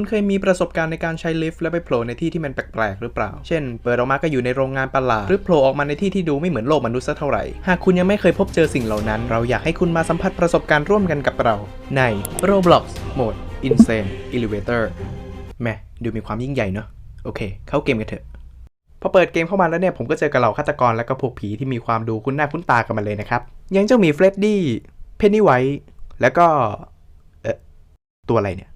คุณเคยมีประสบการณ์ในการใช้ลิฟต์แล้วไปโผล่ในที่ที่มันแปลกๆหรือเปล่า เช่น เปิดออกมาก็อยู่ในโรงงานประหลาดหรือโผล่ออกมาในที่ที่ดูไม่เหมือนโลกมนุษย์สักเท่าไหร่ หากคุณยังไม่เคยพบเจอสิ่งเหล่านั้น เราอยากให้คุณมาสัมผัสประสบการณ์ร่วมกันกับเรา ใน Roblox Mode Insane Elevator แม่ดูมีความยิ่งใหญ่เนอะโอเค เข้าเกมกันเถอะพอเปิดเกมเข้ามาแล้วเนี่ยผมก็เจอกับเหล่าฆาตกรและก็พวกผีที่มีความดูคุ้นหน้าคุ้นตากันมาเลยนะครับ ยังเจ้ามีเฟรดดี้ เพนนีไวท์แล้วก็ เอ๊ะตัวอะไรเนี่ย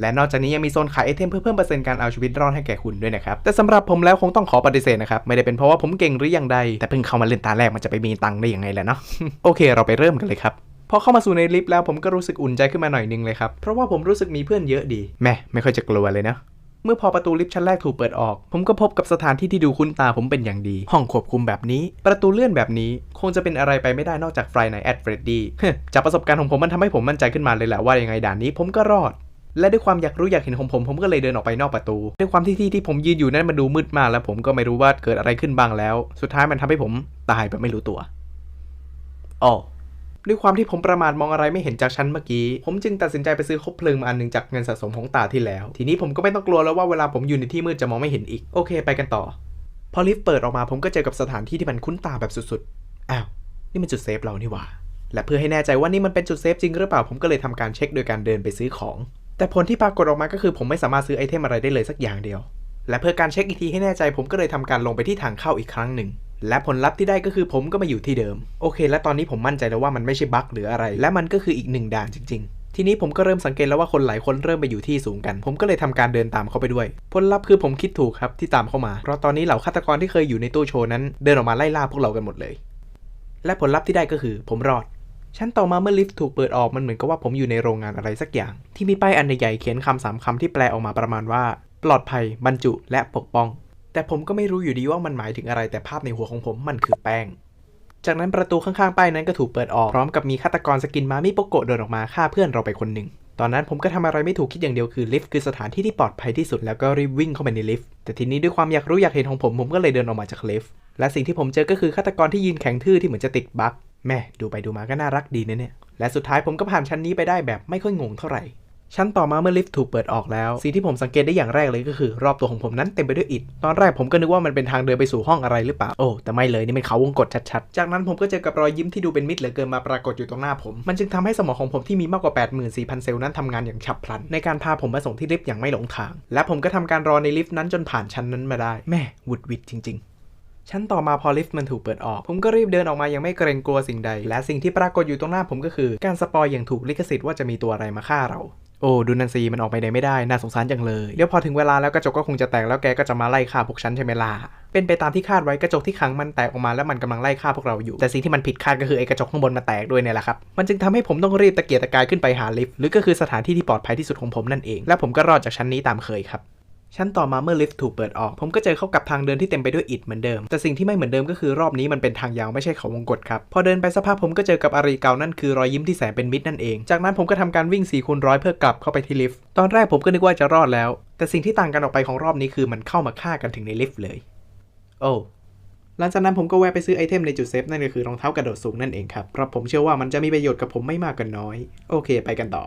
และนอกจากนี้ยังมีโซนขายไอเทมเพื่อเพิ่มเปอร์เซ็นต์การเอาชีวิตรอดให้แก่คุณด้วยนะครับ แต่สำหรับผมแล้วคงต้องขอปฏิเสธนะครับ ไม่ได้เป็นเพราะว่าผมเก่งหรืออย่างใด แต่เพิ่งเข้ามาเล่นตาแรกมันจะไปมีตังค์ได้ยังไงแหละเนาะ โอเค เราไปเริ่มกันเลยครับพอเข้ามาสู่ในลิฟต์แล้วผมก็รู้สึกอุ่นใจขึ้นมาหน่อยนึงเลยครับ เพราะว่าผมรู้สึกมีเพื่อนเยอะดี แม่ไม่ค่อยจะกลัวเลยนะ เมื่อพอประตูลิฟต์ชั้นแรกถูกเปิดออก ผมก็พบกับสถานที่ที่ดูคุ้นตาผมเป็นอย่างดี ห้องควบคุมแบบนี้ ประตูเลื่อนแบบนี้ คงจะเป็นอะไรไปไม่ได้นอกจากไฟในแอดเฟรดดี้จากประสบการณ์ของผมมันทำให้ผมมั่นใจขึ้นมาเลยแหละว่ายังไงด่านนี้ผมก็รอด และด้วยความอยากรู้อยากเห็นของผมผมก็เลยเดินออกไปนอกประตู ด้วยความที่ที่ที่ผมยืนอยู่นั้นมันดูมืดมากแล้วผมก็ไม่รู้ว่าเกิดอะไรขึ้นบ้างแล้ว สุดท้ายมันทำให้ผมตายแบบไม่รู้ตัวอ๋อด้วยความที่ผมประมาทมองอะไรไม่เห็นจากชั้นเมื่อกี้ ผมจึงตัดสินใจไปซื้อคบเพลิงมาอันหนึงจากเงินสะสมของตาที่แล้ว ทีนี้ผมก็ไม่ต้องกลัวแล้วว่าเวลาผมอยู่ในที่มืดจะมองไม่เห็นอีก โอเค ไปกันต่อ พอลิฟต์เปิดออกมาผมก็เจอกับสถานที่ที่มันคุ้นตาแบบสุดๆ อ้าว นี่มันจุดเซฟเรานี่หว่า และเพื่อให้แน่ใจว่านี่มันเป็นจุดเซฟจริงหรือเปล่า ผมก็เลยทำการเช็คโดยการเดินไปซื้อของ แต่ผลที่ปรากฏออกมาก็คือผมไม่สามารถซื้อไอเทมอะไรได้เลยสักอย่างเดียว และเพื่อการเช็คอีกทีให้แน่ใจ ผมก็เลยทำการลงไปที่ทางเข้าอีกครั้งหนึ่ง และผลลัพธ์ที่ได้ก็คือผมก็มาอยู่ที่เดิม โอเค และตอนนี้ผมมั่นใจแล้วว่ามันไม่ใช่บั๊กหรืออะไร และมันก็คืออีกหนึ่งด่านจริง ๆทีนี้ผมก็เริ่มสังเกตแล้วว่าคนหลายคนเริ่มไปอยู่ที่สูงกัน ผมก็เลยทำการเดินตามเขาไปด้วย ผลลัพธ์คือผมคิดถูกครับที่ตามเข้ามา เพราะตอนนี้เหล่าฆาตกรที่เคยอยู่ในตู้โชว์นั้น เดินออกมาไล่ล่าพวกเรากันหมดเลย และผลลัพธ์ที่ได้ก็คือผมรอด ชั้นต่อมาเมื่อลิฟต์ถูกเปิดออกมันเหมือนกับว่าผมอยู่ในโรงงานอะไรสักอย่าง ที่มีป้ายอันใหญ่ๆเขียนคำสามคำที่แปลออกมาประมาณว่า ปลอดภัย บรรจุและปกป้อง แต่ผมก็ไม่รู้อยู่ดีว่ามันหมายถึงอะไรแต่ภาพในหัวของผมมันคือแป้ง จากนั้นประตูข้างๆป้ายนั้นก็ถูกเปิดออกพร้อมกับมีฆาตกรสกินมามิโปโกะเดินออกมาฆ่าเพื่อนเราไปคนหนึ่งตอนนั้นผมก็ทำอะไรไม่ถูกคิดอย่างเดียวคือลิฟต์คือสถานที่ที่ปลอดภัยที่สุดแล้วก็รีบวิ่งเข้าไปในลิฟต์แต่ทีนี้ด้วยความอยากรู้อยากเห็นของผมผมก็เลยเดินออกมาจากลิฟต์และสิ่งที่ผมเจอก็คือฆาตกรที่ยืนแข็งทื่อที่เหมือนจะติดบั๊ก แม่ดูไปดูมาก็น่ารักดีนะเนี่ย และสุดท้ายผมก็ผ่านชั้นนี้ไปได้แบบไม่ค่อยงงเท่าไหร่ ชั้นต่อมาเมื่อลิฟต์ถูกเปิดออกแล้ว สิ่งที่ผมสังเกตได้อย่างแรกเลยก็คือ รอบตัวของผมนั้นเต็มไปด้วยอิฐ ตอนแรกผมก็นึกว่ามันเป็นทางเดินไปสู่ห้องอะไรหรือเปล่า โอ้ แต่ไม่เลยนี่เป็นเขาวงกตชัดๆ จากนั้นผมก็เจอกับรอยยิ้มที่ดูเป็นมิตรเหลือเกินมาปรากฏอยู่ตรงหน้าผม มันจึงทำให้สมองของผมที่มีมากกว่า 84,000 เซลล์นั้นทำงานอย่างฉับพลัน ในการพาผมมาส่งที่ลิฟต์อย่างไม่หลงทาง และผมก็ทำการรอในลิฟต์นั้นจนผ่านชั้นนั้นมาได้ แม่วุดวิดจริง ๆ ชั้นต่อมาพอลิฟต์มันถูกเปิดออก ผมก็รีบเดินออกมายังไม่เกรงกลัวสิ่งใด และสิ่งที่ปรากฏอยู่ตรงหน้าผมก็คือการสปอยอย่างถูกลิขสิทธิ์ว่าจะมีตัวอะไรมาฆ่าเราโอ้ดูนันซีมันออกไปไหนไม่ได้ น่าสงสารจังเลย เดี๋ยวพอถึงเวลาแล้วกระจกก็คงจะแตกแล้วแกก็จะมาไล่ฆ่าพวกฉันใช่ไหมล่ะ เป็นไปตามที่คาดไว้กระจกที่ขังมันแตกออกมาแล้วมันกำลังไล่ฆ่าพวกเราอยู่ แต่สิ่งที่มันผิดคาดก็คือไอ้กระจกข้างบนมาแตกด้วยเนี่ยแหละครับ มันจึงทำให้ผมต้องรีบตะเกียกตะกายขึ้นไปหาลิฟต์หรือก็คือสถานที่ที่ปลอดภัยที่สุดของผมนั่นเอง และผมก็รอดจากชั้นนี้ตามเคยครับ ชั้นต่อมาเมื่อลิฟต์ถูกเปิดออก ผมก็เจอเข้ากับทางเดินที่เต็มไปด้วยอิฐเหมือนเดิม แต่สิ่งที่ไม่เหมือนเดิมก็คือรอบนี้มันเป็นทางยาวไม่ใช่เขาวงกตครับ พอเดินไปสักพักผมก็เจอกับอารีเก่านั่นคือรอยยิ้มที่แสนเป็นมิตรนั่นเอง จากนั้นผมก็ทำการวิ่ง4คูณร้อยเพื่อกลับเข้าไปที่ลิฟต์ ตอนแรกผมก็นึกว่าจะรอดแล้ว แต่สิ่งที่ต่างกันออกไปของรอบนี้คือมันเข้ามาฆ่ากันถึงในลิฟต์เลย โอ้หลังจากนั้นผมก็แวะไปซื้อไอเทมในจุดเซฟนั่นก็คือรองเท้ากระโดดสูงนั่นเองครับเพราะผมเชื่อว่ามันจะมีประโยชน์กับผมไม่มากก็นน้อย โอเค ไปกันต่อ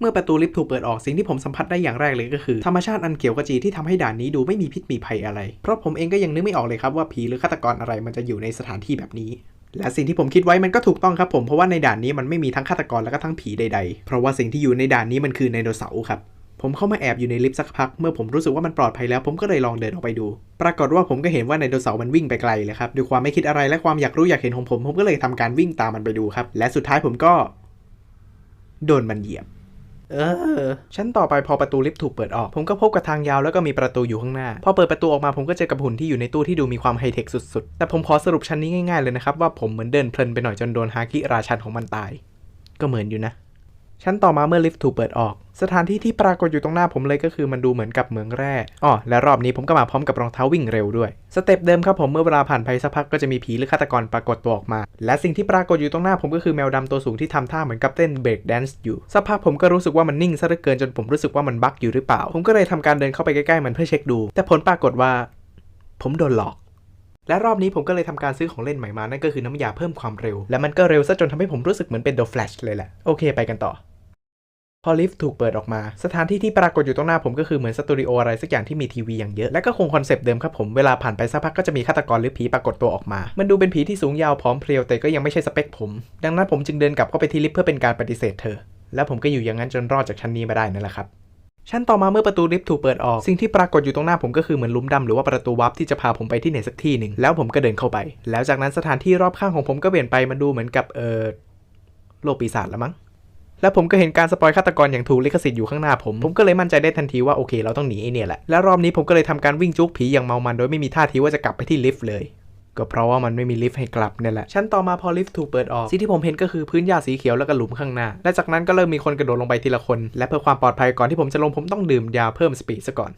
เมื่อประตูลิฟต์ถูกเปิดออกสิ่งที่ผมสัมผัสได้อย่างแรกเลยก็คือ ธรรมชาติอันเขียวขจีที่ทำให้ด่านนี้ดูไม่มีพิษมีภัยอะไร เพราะผมเองก็ยังนึกไม่ออกเลยครับว่าผีหรือฆาตกรอะไรมันจะอยู่ในสถานที่แบบนี้ และสิ่งที่ผมคิดไว้มันก็ถูกต้องครับผมเพราะว่าในด่านนี้มันไม่มีทั้งฆาตกรและก็ทั้งผีใดๆ เพราะว่าสิ่งที่อยู่ในด่านนี้มันคือไดโนเสาร์ครับผมเข้ามาแอบอยู่ในลิฟต์สักพัก เมื่อผมรู้สึกว่ามันปลอดภัยแล้วผมก็เลยลองเดินออกไปดู ปรากฏว่าผมก็เห็นว่าไดโนเสาร์มันวิ่งไปไกลเลยครับด้วยความไม่คิดอะไรและความอยากรู้อยากเห็นของผม ผมก็เลยทำการวิ่งตามมันไปดูครับ และสุดท้ายผมก็ โดนมันเหยียบ เออ ชั้นต่อไปพอประตูลิฟต์ถูกเปิดออก ผมก็พบกับทางยาวแล้วก็มีประตูอยู่ข้างหน้า พอเปิดประตูออกมาผมก็เจอกับหุ่นที่อยู่ในตู้ที่ดูมีความไฮเทคสุดๆ แต่ผมขอสรุปชั้นนี้ง่ายๆเลยนะครับว่าผมเหมือนเดินเพลินไปหน่อยจนโดนฮากิราชันของมันตาย ก็เหมือนอยู่นะ ชั้นต่อมาเมื่อลิฟต์ถูกเปิดออก สถานที่ที่ปรากฏอยู่ตรงหน้าผมเลยก็คือมันดูเหมือนกับเหมืองแร่อ๋อและรอบนี้ผมก็มาพร้อมกับรองเท้าวิ่งเร็วด้วย สเต็ปเดิมครับผมเมื่อเวลาผ่านไปสักพักก็จะมีผีหรือฆาตกรปรากฏตัวออกมา และสิ่งที่ปรากฏอยู่ตรงหน้าผมก็คือแมวดำตัวสูงที่ทำท่าเหมือนกับเต้นเบรกแดนซ์อยู่สักพักผมก็รู้สึกว่ามันนิ่งซะเหลือเกินจนผมรู้สึกว่ามันบั๊กอยู่หรือเปล่า ผมก็เลยทำการเดินเข้าไปใกล้ๆมันเพื่อเช็คดู แต่ผลปรากฏว่า ผมโดนหลอก และรอบนี้ผมก็เลยทำการซื้อของเล่นใหม่มา นั่นก็คือน้ำยาเพิ่มความเร็ว และมันก็เร็วซะจนทำให้ผมรู้สึกเหมือนเป็น The Flash เลยแหละ โอเคไปกันต่อ พอลิฟต์ถูกเปิดออกมา สถานที่ที่ปรากฏอยู่ตรงหน้าผมก็คือเหมือนสตูดิโออะไรสักอย่างที่มีทีวีอย่างเยอะ และก็คงคอนเซปต์เดิมครับผม เวลาผ่านไปสักพักก็จะมีฆาตกรหรือผีปรากฏตัวออกมา มันดูเป็นผีที่สูงยาวพร้อมเพรียวแต่ก็ยังไม่ใช่สเปคผม ดังนั้นผมจึงเดินกลับเข้าไปที่ลิฟต์เพื่อเป็นการปฏิเสธเธอ และผมก็อยู่อย่างนั้นจนรอดจากชั้นนี้มาได้นั่นแหละครับ ชั้นต่อมาเมื่อประตูลิฟต์ถูกเปิดออก สิ่งที่ปรากฏอยู่ตรงหน้าผมก็คือเหมือนลุมดำหรือว่าประตูวับที่จะพาผมไปที่ไหนสักที่หนึ่งแล้วผมก็เดินเข้าไป แล้วจากนั้นสถานที่รอบข้างของผมก็เปลี่ยนไปมันดูเหมือนกับเออโลกปีศาจละมั้งแล้วผมก็เห็นการสปอยฆาตกรอย่างถูกลิขสิทธิ์อยู่ข้างหน้าผม ผมก็เลยมั่นใจได้ทันทีว่าโอเคเราต้องหนีไอเนี่ยแหละ แล้วรอบนี้ผมก็เลยทำการวิ่งจุกผีอย่างเมามันโดยไม่มีท่าทีว่าจะกลับไปที่ลิฟต์เลย ก็เพราะว่ามันไม่มีลิฟต์ให้กลับเนี่ยแหละ ชั้นต่อมาพอลิฟต์ถูกเปิดออกสิ่งที่ผมเห็นก็คือพื้นหญ้าสีเขียวแล้วก็หลุมข้างหน้า และจากนั้นก็เริ่มมีคนกระโดดลงไปทีละคน และเพื่อความปลอดภัยก่อนที่ผมจะลงผมต้องดื่มยาเพิ่มสปีดซะก่อน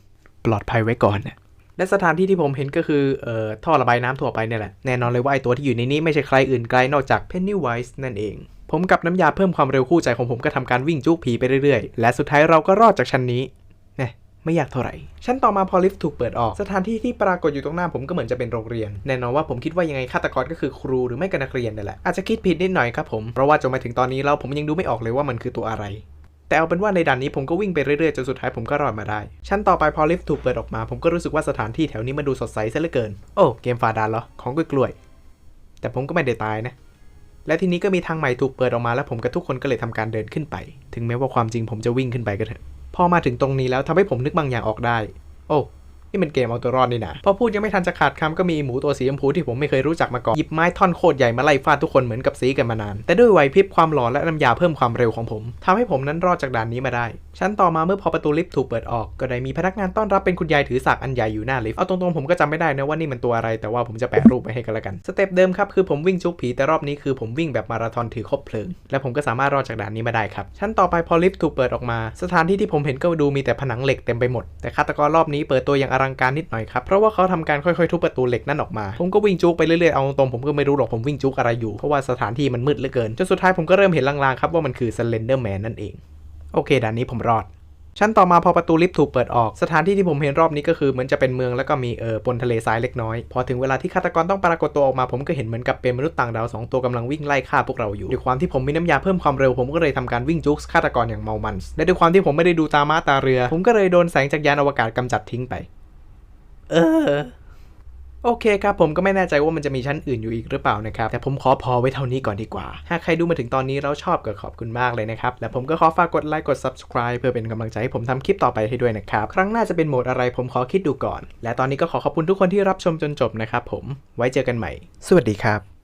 ปลอดภัยไว้ก่อนนะและสถานที่ที่ผมเห็นก็คือเอ่อท่อระบายน้ำทั่วไปเนี่ยแหละ แน่นอนเลยว่าไอตัวที่อยู่ในนี้ไม่ใช่ใครอื่นไกลนอกจาก Pennywise นั่นเอง ผมกับน้ำยาเพิ่มความเร็วคู่ใจของผมก็ทำการวิ่งจุกผีไปเรื่อยๆ และสุดท้ายเราก็รอดจากชั้นนี้ ไม่ยากเท่าไหร่ ชั้นต่อมาพอลิฟต์ถูกเปิดออก สถานที่ที่ปรากฏอยู่ตรงหน้าผมก็เหมือนจะเป็นโรงเรียน แน่นอนว่าผมคิดว่ายังไงฆาตกรก็คือครูหรือไม่ก็นักเรียนนั่นแหละ อาจจะคิดผิดนิดหน่อยครับผม เพราะว่าจนมาถึงตอนนี้แล้วผมยังดูไม่ออกเลยว่ามันคือตัวอะไรแต่เอาเป็นว่าในด่านนี้ผมก็วิ่งไปเรื่อยๆ จนสุดท้ายผมก็รอดมาได้ ชั้นต่อไปพอลิฟต์ถูกเปิดออกมา ผมก็รู้สึกว่าสถานที่แถวนี้มันดูสดใสซะเหลือเกิน โอ้ เกมฟาดานเหรอ ของกล้วยๆแต่ผมก็ไม่ได้ตายนะ และทีนี้ก็มีทางใหม่ถูกเปิดออกมาแล้วผมกับทุกคนก็เลยทำการเดินขึ้นไป ถึงแม้ว่าความจริงผมจะวิ่งขึ้นไปก็เถอะ พอมาถึงตรงนี้แล้วทำให้ผมนึกบางอย่างออกได้ โอ้ นี่มันเกมเอาตัวรอดนี่นะพอพูดยังไม่ทันจะขาดคำก็มีหมูตัวสีชมพูที่ผมไม่เคยรู้จักมาก่อนหยิบไม้ท่อนโคตรใหญ่มาไล่ฟาดทุกคนเหมือนกับซีกันมานาน แต่ด้วยไหวพริบความหลอนและน้ำยาเพิ่มความเร็วของผมทำให้ผมนั้นรอดจากด่านนี้มาได้ ชั้นต่อมาเมื่อพอประตูลิฟต์ถูกเปิดออก ก็ได้มีพนักงานต้อนรับเป็นคุณยายถือสากอันใหญ่อยู่หน้าลิฟต์เอาตรงๆผมก็จำไม่ได้นะว่านี่มันตัวอะไร แต่ว่าผมจะแปะรูปไปให้กันละกันสเต็ปเดิมครับคือผมวิ่งจุกผีแต่รอบนี้คือผมวิ่งแบบมาราธอนถือคบเพลิง และผมก็สามารถรอดจากด่านนี้มาได้ครับชั้นต่อไปพอลิฟต์ถูกเปิดออกมา สถานที่ที่ผมเห็นก็ดูมีแต่ผนังเหล็กเต็มไปหมดแต่ฆาตกรรอบนี้เปิดตัวอย่างลังการนิดหน่อยครับ เพราะว่าเขาทำการค่อยๆทุบประตูเหล็กนั่นออกมา ผมก็วิ่งจุกไปเรื่อยๆ เอาตรงผมก็ไม่รู้หรอกผมวิ่งจุกอะไรอยู่ เพราะว่าสถานที่มันมืดเหลือเกิน จนสุดท้ายผมก็เริ่มเห็นลางๆครับว่ามันคือ Slender Man นั่นเอง โอเคด่านนี้ผมรอดชั้นต่อมาพอประตูลิฟต์ถูกเปิดออก สถานที่ที่ผมเห็นรอบนี้ก็คือเหมือนจะเป็นเมืองแล้วก็มีเออปนทะเลทรายเล็กน้อย พอถึงเวลาที่ฆาตกรต้องปรากฏตัวออกมาผมก็เห็นเหมือนกับเป็นมนุษย์ต่างดาวสองตัวกำลังวิ่งไล่ฆ่าพวกเราอยู่ด้วยความที่ผมมีน้ำยาเพิ่มความเร็วผมก็เลยทำการวิ่งจุกฆาตกรอย่างเมามันและด้วยความที่ผมไม่ได้ดูตามาตาเรือ ผมก็เลยโดนแสงจากยานอวกาศกำจัดทิ้งไป เออ โอเคครับผมก็ไม่แน่ใจว่ามันจะมีชั้นอื่นอยู่อีกหรือเปล่านะครับ แต่ผมขอพอไว้เท่านี้ก่อนดีกว่า หากใครดูมาถึงตอนนี้แล้วชอบก็ขอบคุณมากเลยนะครับ และผมก็ขอฝากกดไลค์กด subscribe เพื่อเป็นกำลังใจให้ผมทำคลิปต่อไปให้ด้วยนะครับ ครั้งหน้าจะเป็นโหมดอะไรผมขอคิดดูก่อน และตอนนี้ก็ขอขอบคุณทุกคนที่รับชมจนจบนะครับผม ไว้เจอกันใหม่ สวัสดีครับ